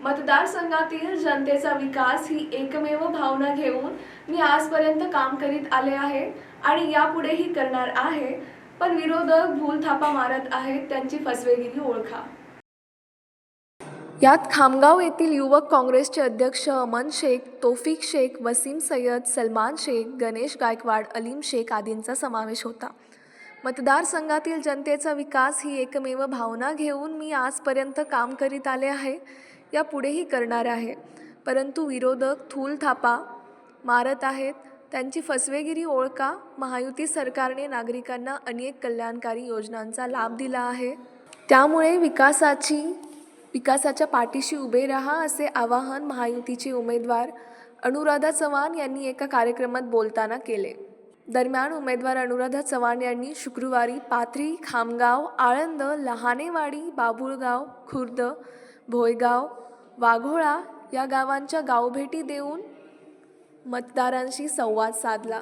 मतदारसंघातील जनतेचा विकास ही एकमेव भावना घेऊन मी आजपर्यंत काम करीत आले आहे आणि यापुढेही करणार आहे. पण विरोधक भूलथापा मारत आहेत त्यांची फसवेगिरी ओळखा. यात खामगाव येथील युवक काँग्रेसचे अध्यक्ष अमन शेख तोफिक शेख वसीम सय्यद सलमान शेख गणेश गायकवाड अलीम शेख आदींचा समावेश होता. मतदारसंघातील जनतेचा विकास ही एकमेव भावना घेऊन मी आजपर्यंत काम करीत आले आहे. या पुढेही करणार आहे. परंतु विरोधक थूल थापा मारत आहेत. त्यांची फसवेगिरी ओळखा महायुती सरकारने नागरिकांना अनेक कल्याणकारी योजनांचा लाभ दिला आहे. त्यामुळे विकासाची विकासाच्या पाठीशी उभे रहा असे आवाहन महायुतीचे उमेदवार अनुराधा चव्हाण यांनी एका कार्यक्रमात बोलताना केले. दरम्यान उमेदवार अनुराधा चव्हाण यांनी शुक्रवारी पाथरी खामगाव आळंद लहानेवाडी बाबुळगाव खुर्द भोयगाव वाघोळा या गावांच्या गावभेटी देऊन मतदारांशी संवाद साधला.